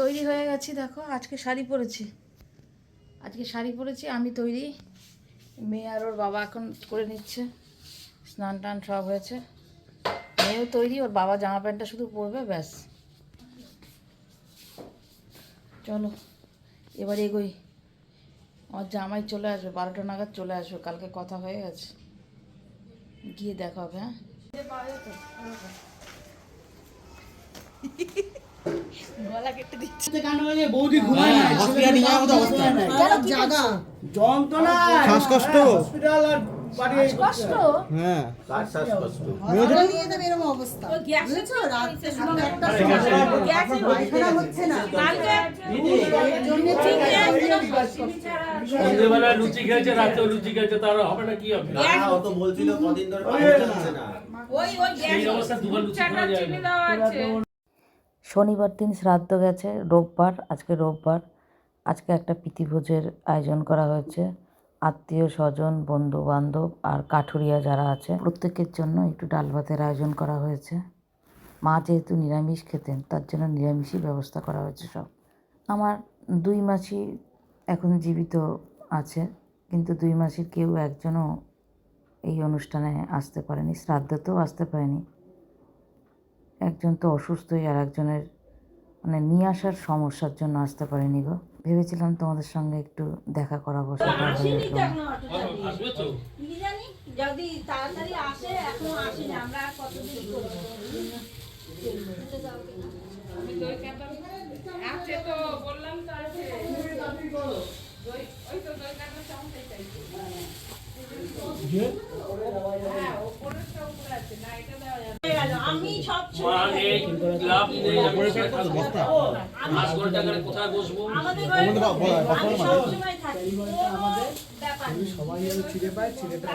তৈরি হয়ে গেছি দেখো আজকে শাড়ি পরেছি। আজকে শাড়ি পরেছি আমি তৈরি। মেয়ে আর ওর বাবা এখন করে নিচ্ছে স্নান টান সব হয়েছে। মেয়েও তৈরি ওর বাবা জামা প্যান্টটা শুধু পরবে ব্যাস। চলো এবার এগোই। আমার জামাই চলে আসবে বারোটা নাগাদ চলে আসবে কালকে কথা হয়ে গেছে। গিয়ে দেখা হবে হ্যাঁ? শ্বাসকষ্ট হ্যাঁ। সন্ধ্যেবেলা লুচি খেয়েছে রাতেও লুচি খেয়েছে তার হবে না কি হবে ও তো বলছিল কদিন ধরে দুবার লুচি খাওয়া যায় না। শনিবার দিন শ্রাদ্ধ গেছে, রোববার, আজকে রোববার। আজকে একটা প্রীতিভোজের আয়োজন করা হয়েছে। আত্মীয় স্বজন বন্ধু বান্ধব আর কাঠুরিয়া যারা আছে, প্রত্যেকের জন্য একটু ডাল ভাতের আয়োজন করা হয়েছে। মা যেহেতু নিরামিষ খেতেন, তার জন্য নিরামিষই ব্যবস্থা করা হয়েছে সব। আমার দুই মাসি এখন জীবিত আছে, কিন্তু দুই মাসির কেউ একজনও এই অনুষ্ঠানে আসতে পারেনি, শ্রাদ্ধতেও আসতে পারেনি। একজন তো অসুস্থই আর একজনের মানে নিয়ে আসার সমস্যার জন্য আসতে পারেনি গো। ভেবেছিলাম তোমাদের সঙ্গে একটু দেখা করাবো সেটা উঠল না। আসবে তো। কি জানি? যদি তাড়াতাড়ি আসে এখনও আসেনি। আমরা কতদিন তো বললাম তো আছে। ওই তো দই কাটা চামচটাই চাইছি হ্যাঁ ওপরেরটা উপরে আছে। না এটা দেওয়া যাবে হয়ে গেল। আমি সব ক্লাব নেই তো বস্তা। মাস করে টাকা কোথায় বসবো? আমাদের ঘরে আমাদের বা- বা- বা- আমি সব সময় থাকি। ব্যাপার সবাই ছিঁড়ে পায় ছিঁড়েটা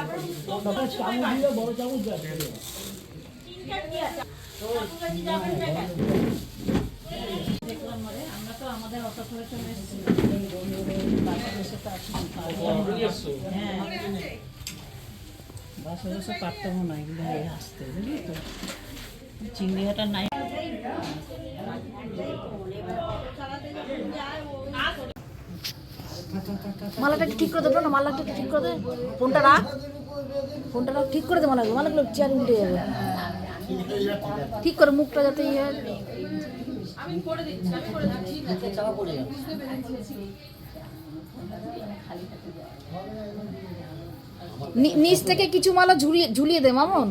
তিনটা কি আছে? ঠাকুরবাড়ি যাবেন না কেন? দেখলাম মানে, আমরা তো আমাদের অটো করে চলে এসেছি। তো। হ্যাঁ। বাসে বসে পারতামও না এগুলো আসতে বুঝলি তো? চিংড়িঘাটা নাই। মালাটা একটু ঠিক করে দেবো না মালাটা একটু ঠিক করে দে। ফোনটা রাখ। ফোনটা রাখ, ঠিক করে দে মালাগুলো। মালাগুলো চেয়ার উল্টে যাবে। ঠিক করে মুখটা যাতে ইয়ে নিচ থেকে কিছু মালা ঝুলিয়ে ঝুলিয়ে দে, মামন।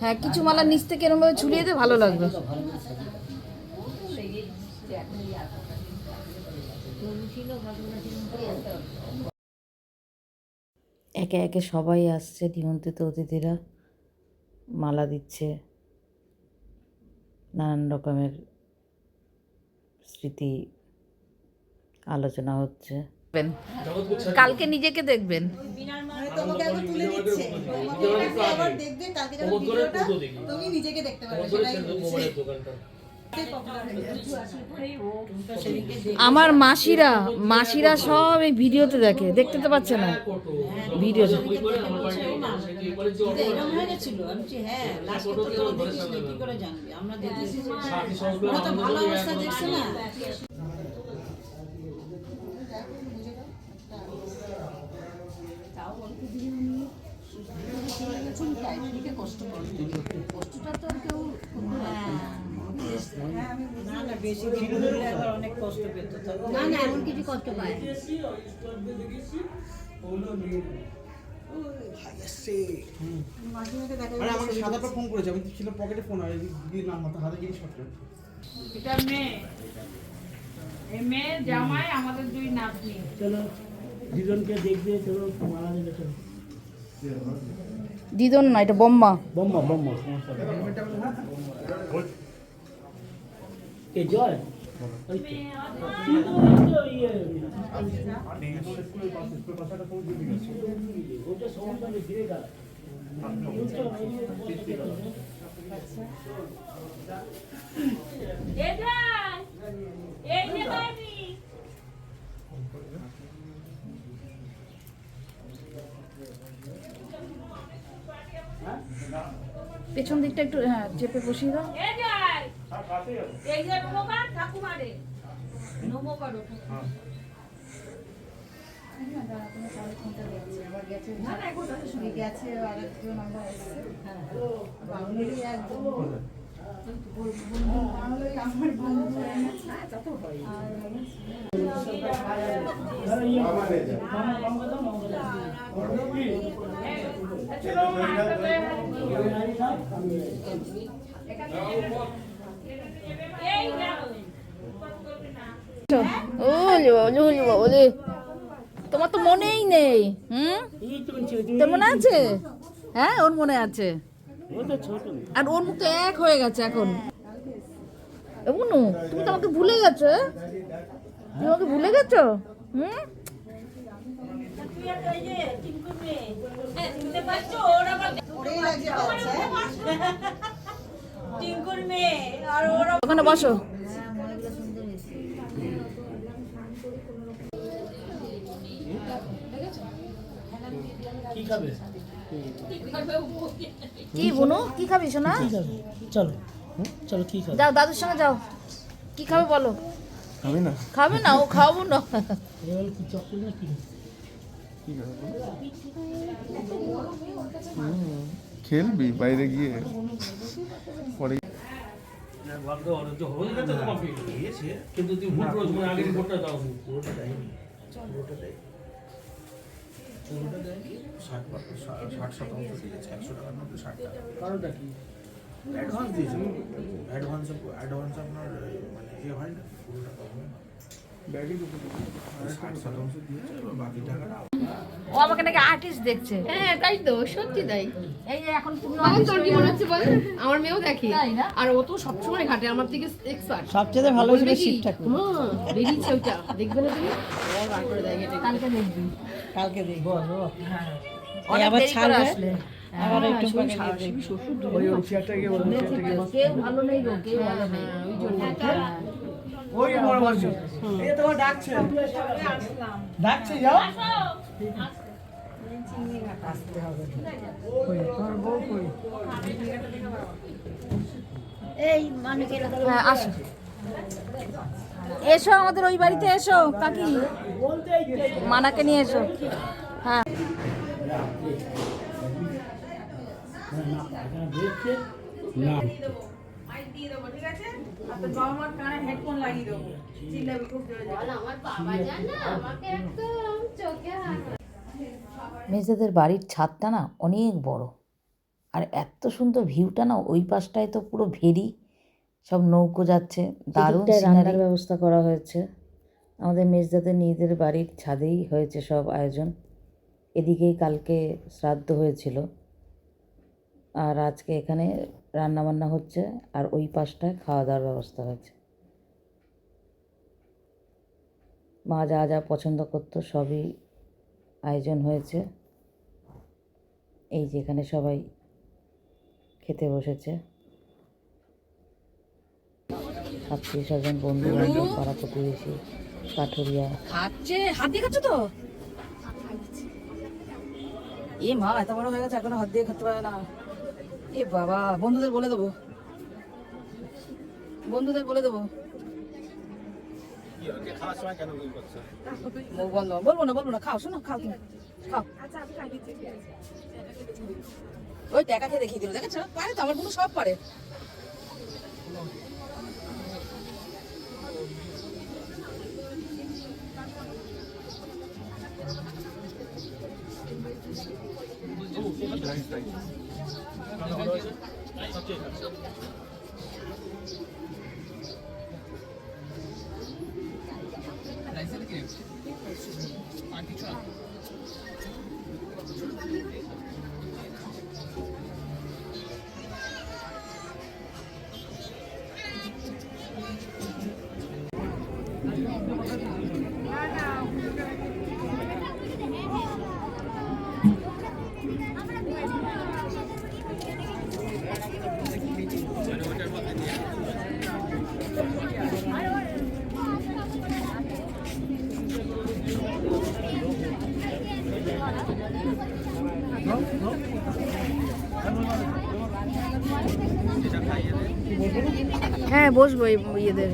হ্যাঁ কিছু মালা নিচ থেকে এরমভাবে ঝুলিয়ে দে ভালো লাগবে। একে একে সবাই আসছে, নিমন্ত্রিত অতিথিরা মালা দিচ্ছে, নানান রকমের স্মৃতি আলোচনা হচ্ছে। দেখবেন। তোমাকে একবার তুলে দিচ্ছে। তোমাকে আবার দেখবে কালকে নিজেকে মোবাইলের দোকানটা। আমার মাসিরা মাসিরা সব এই ভিডিওতে দেখে দেখতে তো পাচ্ছে না। ভিডিও আমার অটো এরকম হয়ে গেছিল আমি বলছি, হ্যাঁ লাস্টে তো তোরা দেখিস না, কি করে জানবি আমরা দেখেছি সাথী সংস্কৃত ওরা তো ভালো অবস্থা দেখছে না না। না বেশি ভিড় হলে আবার অনেক কষ্ট পেত। না না এমন কিছু কষ্ট পায় মাঝে মাঝে দেখা আরে আমাকে সাদাটা ফোন করেছে আমি ছিল পকেটে ফোন আর না হাতে হাতে জিনিসপত্র। এটা মেয়ে। এই মেয়ে জামাই আমাদের দুই নাতনি। দিদন না এটা বোম্মা বম্মা বম্মা এটাই এই যে পেছন দিকটা একটু হ্যাঁ চেপে বসিয়ে দাও। আমরা তোমার তো মনেই নেই, হুম? তোর মনে আছে? হ্যাঁ ওর মনে আছে। আর ওর মুখ তো এক হয়ে গেছে এখন। এমনু তুমি তো আমাকে ভুলে গেছো? তুমি আমাকে ভুলে গেছো? হুম? ওখানে বসো। কি খাবে কি খাবি সোনা? চলো। চলো কি খাবে? যাও দাদুর সঙ্গে যাও। কি খাবে বলো? খাবে না। খাবে না ও খাব না। খেলবি বাইরে গিয়ে পরে হয়ে কিন্তু তুমি ভোট মানে আগের ভোটটা দাও পুরোটা পুরোটা পুরোটা ষাট ষাট শতাংশ দিয়েছে একশো টাকার মধ্যে ষাট টাকা কারণটা কি অ্যাডভান্স দিয়েছে অ্যাডভান্স অ্যাডভান্স আপনার মানে ইয়ে হয় না পুরো ও আমাকে নাকি আর্টিস্ট দেখছে। হ্যাঁ তাই তো সত্যি তাই। এই এখন তুমি তোর কি মনে হচ্ছে বল? আমার মেয়েও দেখে। আর ও তো সবসময় ঘাটে আমার থেকে এক্সপার্ট সবচেয়ে ভালো ছিল শিব ঠাকুর হ্যাঁ বেরিয়েছে ওইটা দেখবে না তুমি? ও বার করে দেয় কালকে দেখবি। কালকে দেখব অনেক আবার ছাড়বে? আবার হ্যাঁ, একটু পরে দেখবি। শ্বশুর ওই চেয়ারটাকে কেউ ভালো নেই গো কেউ ভালো নেই। হ্যাঁ, ওই জন্য ওই বড় বড় এই তোমার ডাকছে ডাকছে যাও হ্যাঁ আসো এসো আমাদের ওই বাড়িতে এসো কাকি মানাকে নিয়ে এসো হ্যাঁ মাইক দিয়ে দেবো ঠিক আছে? আর তোর বাবা মার কানে হেডফোন লাগিয়ে দেবো। চিল্লাবি খুব জোরে জোরে। আমার বাবা জানা আমাকে একদম চোখে মেজদাদের বাড়ির ছাদটা না অনেক বড়। আর এত সুন্দর ভিউটা না ওই পাশটায় তো পুরো ভেরি সব নৌকো যাচ্ছে দারুণ রান্নার ব্যবস্থা করা হয়েছে। আমাদের মেজদাদের নিজেদের বাড়ির ছাদেই হয়েছে সব আয়োজন। এদিকেই কালকে শ্রাদ্ধ হয়েছিল। আর আজকে এখানে রান্না বান্না হচ্ছে আর ওই পাশটায় খাওয়া দাওয়ার ব্যবস্থা হয়েছে। মা যা যা পছন্দ করতো সবই আয়োজন হয়েছে। এই যেখানে সবাই খেতে বসেছে। আত্মীয় স্বজন বন্ধু বান্ধব পাড়া প্রতিবেশী কাঠুরিয়া খাচ্ছে, হাত দিয়ে তো? এ মা, এত বড় হয়ে গেছে, এখনও হাত দিয়ে খেতে পারে না। এ বাবা বন্ধুদের বলে দেবো বন্ধুদের বলে দেবো কেন বলব না বলব না খাও শোনো খাও তুমি খাও ওই টাকা খেয়ে দেখিয়ে দিল দেখেছ পারে তো আমার বোন সব পারে আর কিছু হ্যাঁ বসবো ইয়েদের।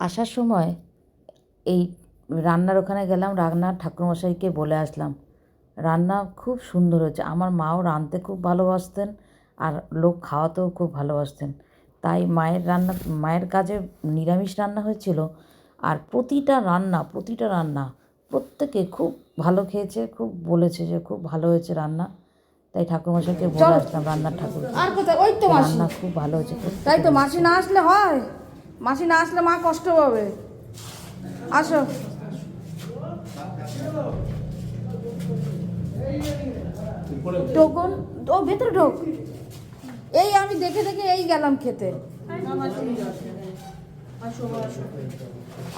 আসার সময় এই রান্নার ওখানে গেলাম, রান্নার ঠাকুরমশাইকে বলে আসলাম। রান্না খুব সুন্দর হয়েছে। আমার মাও রাঁধতে খুব ভালোবাসতেন আর লোক খাওয়াতেও খুব ভালোবাসতেন। তাই মায়ের রান্না মায়ের কাজে নিরামিষ রান্না হয়েছিল। আর প্রতিটা রান্না প্রতিটা রান্না প্রত্যেকে খুব ভালো খেয়েছে খুব বলেছে যে খুব ভালো হয়েছে রান্না। তাই ঠাকুরমশাইকে বলে আসলাম রান্নার ঠাকুর আর কোথায়? ওই তো মাসি। রান্না খুব ভালো হয়েছে তাই তো মাসি না আসলে হয়। মাসি না আসলে মা কষ্ট পাবে। আসো। টোকন ও ভেতরে ঢোক। এই আমি দেখে দেখে এই গেলাম খেতে।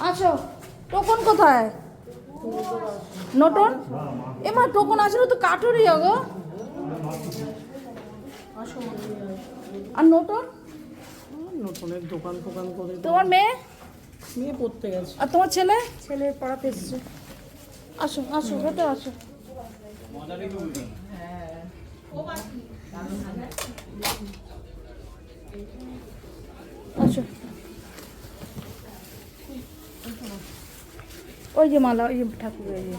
আসো টোকন কোথায়? নটন এমা টোকন আসলে তো কাঠুরি গো। আর নটন নতুনের দোকান ফোকান করে তোমার মেয়ে? নিয়ে পড়তে গেছে। আর তোমার ছেলে? ছেলে পড়াতে এসেছে। আসো আসো ভেতরে আসো আসো। ওই যে মালা ওই যে ঠাকুর ওই যে।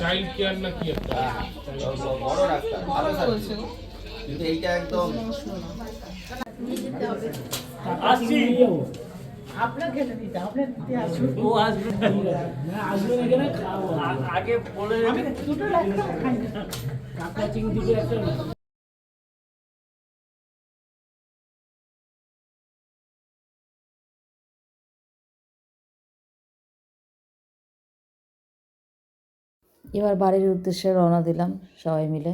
চাইল্ড কেয়ার না কি একটা? বড় রাস্তা ভালো সার্ভিস। কিন্তু এইটা একদম আসছি। আগে বলে কাকা চিংড়ি একটা এবার বাড়ির উদ্দেশ্যে রওনা দিলাম সবাই মিলে।